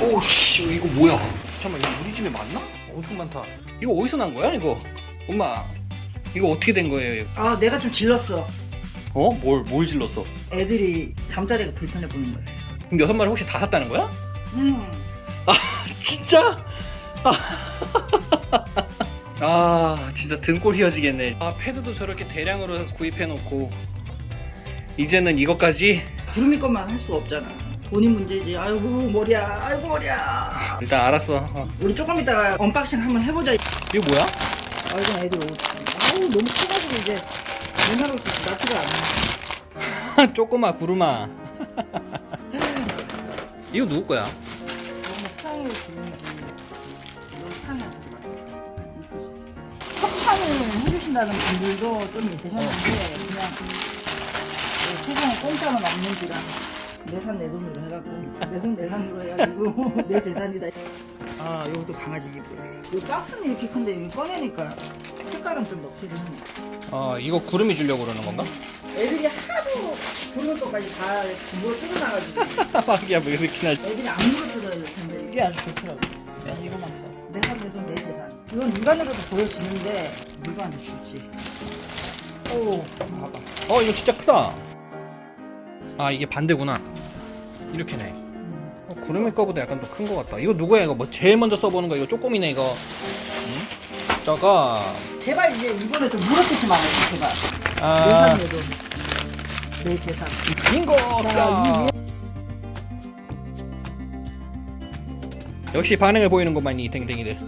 오씨 이거 뭐야? 잠깐만 이거 우리 집에 맞나? 엄청 많다. 이거 어디서 난 거야 이거? 엄마 이거 어떻게 된 거예요? 이거? 아 내가 좀 질렀어. 어? 뭘, 뭘 질렀어? 애들이 잠자리가 불편해 보이는 거야. 그럼 여섯 마리 혹시 다 샀다는 거야? 음. 진짜? 아, 아 진짜 등골 휘어지겠네 아 패드도 저렇게 대량으로 구입해 놓고 이제는 이것까지 구름이 것만 할 수 없잖아. 돈이 문제지. 아이고 머리야. 아이고 머리야. 일단 알았어 어. 우리 조금 이따가 언박싱 한번 해보자. 이거 뭐야? 아 이건 애들 옷. 아우 너무 커가지고 이제 맨날 옷이 낫지가 않아. 조그마 구름아 이거 누구 거야? 너무 사랑으로 주는지 너무 사랑해야지. 협찬을 해주신다는 분들도 좀 계셨는데 그냥 뭐 세상에 공짜는 없는지라 내 산 내 돈으로 해갖고 내 돈 내 산으로 해가지고 내 재산이다. 아 여기도 강아지 이불. 이 박스는 이렇게 큰데 이거 꺼내니까 색깔은 좀 넋이네. 어 이거 구름이 주려고 그러는 건가? 애들이 하도 부르는 것까지 다 물어 뜯어나가지고 하기야 뭐 이렇게 나 애들이 안 물어 뜯어야 될 텐데 이게 아주 좋더라고. 난 이거만 써. 내 산 내 돈 내 재산. 이건 육안으로도 보여지는데 물건한테 좋지. 오 봐봐. 어 이거 진짜 크다 아 이게 반대구나 이렇게네 음. 어, 구름이 거보다 약간 더큰거 같다 이거 누구야 이거 뭐 제일 먼저 써보는 거 이거 쪼꼬미네 이거 응? 저거 제발 이제 이번에 좀 물어뜯지 말아요 제발. 아 내산 내 재산. 빙고 자, 역시 반응을 보이는구만 이 댕댕이들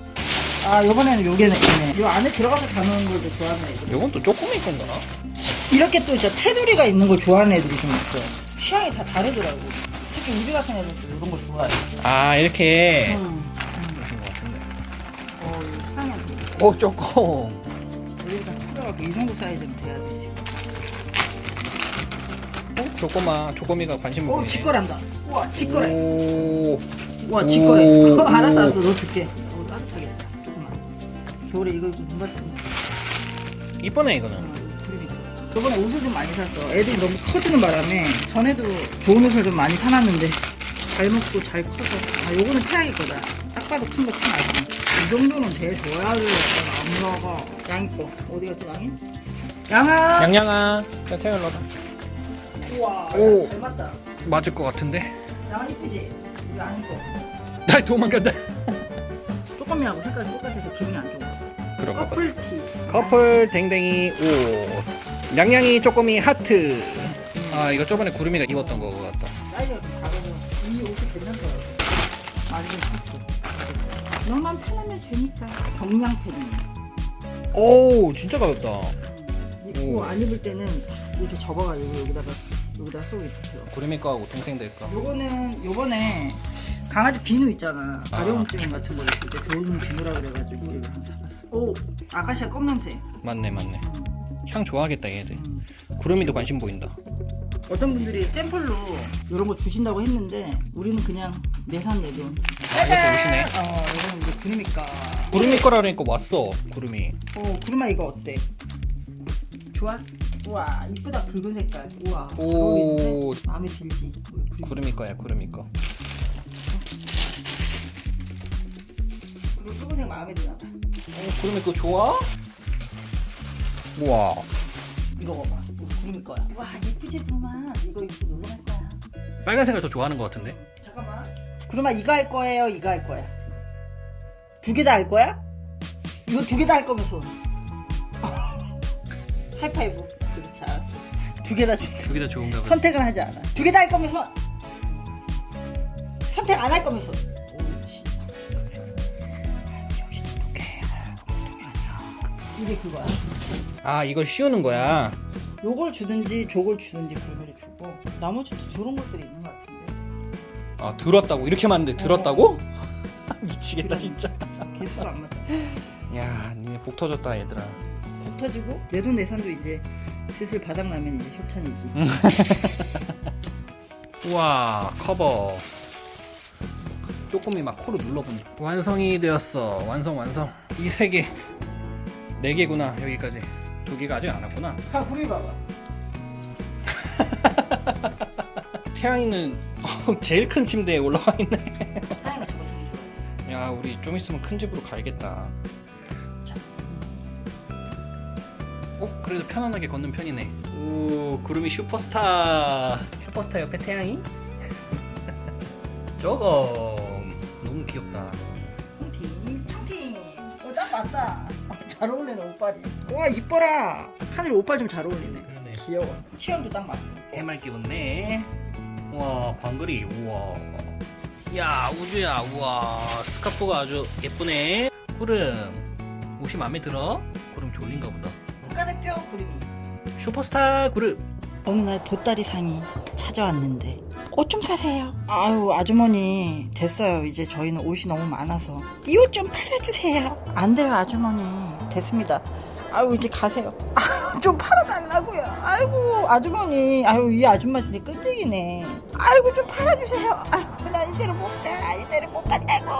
아 요번에는 요게네. 요 안에 들어가서 자는 걸 더 좋아하는 애들. 요건 또 쪼꼬미 건가? 이렇게 또 진짜 테두리가 있는 걸 좋아하는 애들이 좀 있어. 취향이 다 다르더라고. 특히 우리 같은 애들도 이런 거 좋아해. 아 이렇게 음. 어, 이거 취향이 안오 조금 우리가 크더라고. 이 정도 사이즈는 돼야 돼, 지금. 어? 조꼬마 조꼬미가 관심 오, 보이네 직거란다. 우와, 직거래. 오 우와, 직거래. 오. 알았어, 알았어. 너 줄게. 어, 따뜻하겠다. 조금만. 겨울에 이거 입고 눈 같은 이쁘네 이거는. 저번에 옷을 좀 많이 샀어. 애들이 너무 커지는 바람에 전에도 좋은 옷을 좀 많이 사놨는데 잘 먹고 잘 커서 아 요거는 태양이 거다. 딱 봐도 큰거참 알지. 이 정도는 돼줘야지 안 먹어. 양이 거 어디 갔지 양이? 양아. 양양아 자 태연 넣어봐 우와. 오. 잘 맞다. 맞을 것 같은데 양아 이쁘지? 우리 양이 거. 나 도망간다 조금이하고 색깔이 똑같아서 기분이 안 좋아. 그런가 봐 커플티. 커플 댕댕이 옷 양양이 쪼꼬미 하트 아 이거 저번에 구름이가 입었던 거 같다 사이즈가 좀 작아서 이 옷이 괜찮더라고. 아직 샀어. 너만 편하면 되니까. 경량 패딩. 오 진짜 가볍다 입고 오. 안 입을 때는 이렇게 접어가지고 여기다가 여기다 쏘고 있어요. 구름이 거하고 동생들 거 요거는 요번에 강아지 비누 있잖아. 아. 가려움증 같은 거 있을 때 좋은 비누라 그래가지고 이거 사봤어. 오 아카시아 검냄새. 맞네 맞네 향 좋아하겠다 얘들 구름이도 관심 보인다 어떤 분들이 샘플로 이런 거 주신다고 했는데 우리는 그냥 내산 내돈. 아 이렇게 오시네 어 이거는 이제 구름이니까. 구름이 거라니까 왔어 구름이 어 구름아 이거 어때? 좋아? 우와 이쁘다 붉은 색깔. 우와. 잘 어울리는데? 오 마음에 들지. 구름이 거야 구름이 거 이거 붉은색 마음에 드나 봐. 오, 구름이 거 좋아? 우와 이거 봐봐. 이거 구름이 거야. 와 예쁘지 구름아. 이거 입고 놀러 갈 거야. 빨간색을 더 좋아하는 것 같은데 잠깐만. 구름아 이거 할 거예요. 이거 할 거야. 두 개 다 할 거야? 이거 두 개 다 할 거면서. 하이파이브. 그렇지 알았어. 두 개다 줄. 두개 다 좋은가 보다 선택은 하지 않아. 두 개 다 할 거면서 선택 안 할 거면서. 이게 그거야. 아 이걸 씌우는 거야? 요걸 주든지 저걸 주든지 구매를 주고 나머지도 저런 것들이 있는 것 같은데. 아 들었다고? 이렇게 많은데 들었다고? 미치겠다 진짜. 개수가 안 맞아. 야 니네 복 터졌다 얘들아. 복 터지고 내 돈 내산도 이제 슬슬 바닥 나면 이제 협찬이지. 우와 커버. 쪼꼬미 막 코로 눌러본다 완성이 되었어. 완성 완성. 이세개 네 개구나 여기까지. 두 개가 아직 안 왔구나. 다 구리 봐봐. 태양이는 제일 큰 침대에 올라와 있네. 사장님 야 우리 좀 있으면 큰 집으로 가야겠다. 어? 그래도 편안하게 걷는 편이네. 오 구름이 슈퍼스타. 슈퍼스타 옆에 태양이? 저거. 너무 귀엽다. 청팀. 청팀. 어 딱 맞다. 아, 잘 어울리네 옷빨이 와 이뻐라. 하늘 옷빨 좀 잘 어울리네. 그러네. 귀여워. 취향도 딱 맞네. 해맑게 웃네. 우와 방글이. 우와. 야 우주야. 우와. 스카프가 아주 예쁘네. 구름. 옷이 마음에 들어? 구름 졸린가 보다. 국가대표 구름이. 슈퍼스타 구름. 어느 날 보따리 상이 찾아왔는데 옷 좀 사세요. 아유 아주머니 됐어요. 이제 저희는 옷이 너무 많아서. 이 옷 좀 팔아주세요. 안 돼요 아주머니. 됐습니다. 아유 이제 가세요. 아유 좀 팔아달라고요. 아이고 아주머니. 아유 이 아줌마 진짜 끈질기네. 아이고 좀 팔아주세요. 아유 나 이대로 못 가. 이대로 못 간다고.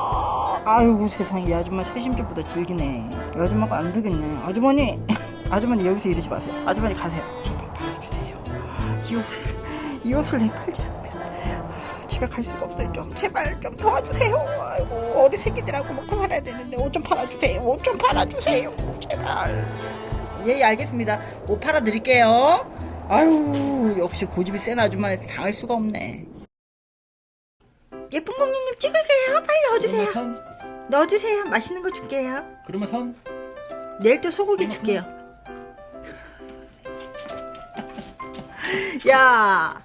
아이고 세상에. 이 아줌마 세심집보다 질기네. 이 아줌마가 안 되겠네. 아주머니 아주머니 여기서 이러지 마세요. 아주머니 가세요. 제발 팔아주세요. 이 옷을 이 옷을 내 팔지 집에 갈 수가 없어요. 좀 제발 좀 도와주세요. 아이고 어린 새끼들하고 먹고 살아야 되는데 옷 좀 팔아주세요. 옷 좀 팔아주세요. 제발. 예 알겠습니다. 옷 팔아드릴게요. 아유 역시 고집이 센 아줌마한테 당할 수가 없네. 예쁜 공주님 찍을게요. 빨리 넣어주세요. 선. 넣어주세요. 맛있는 거 줄게요. 그러면 선. 내일 또 소고기 줄게요. 야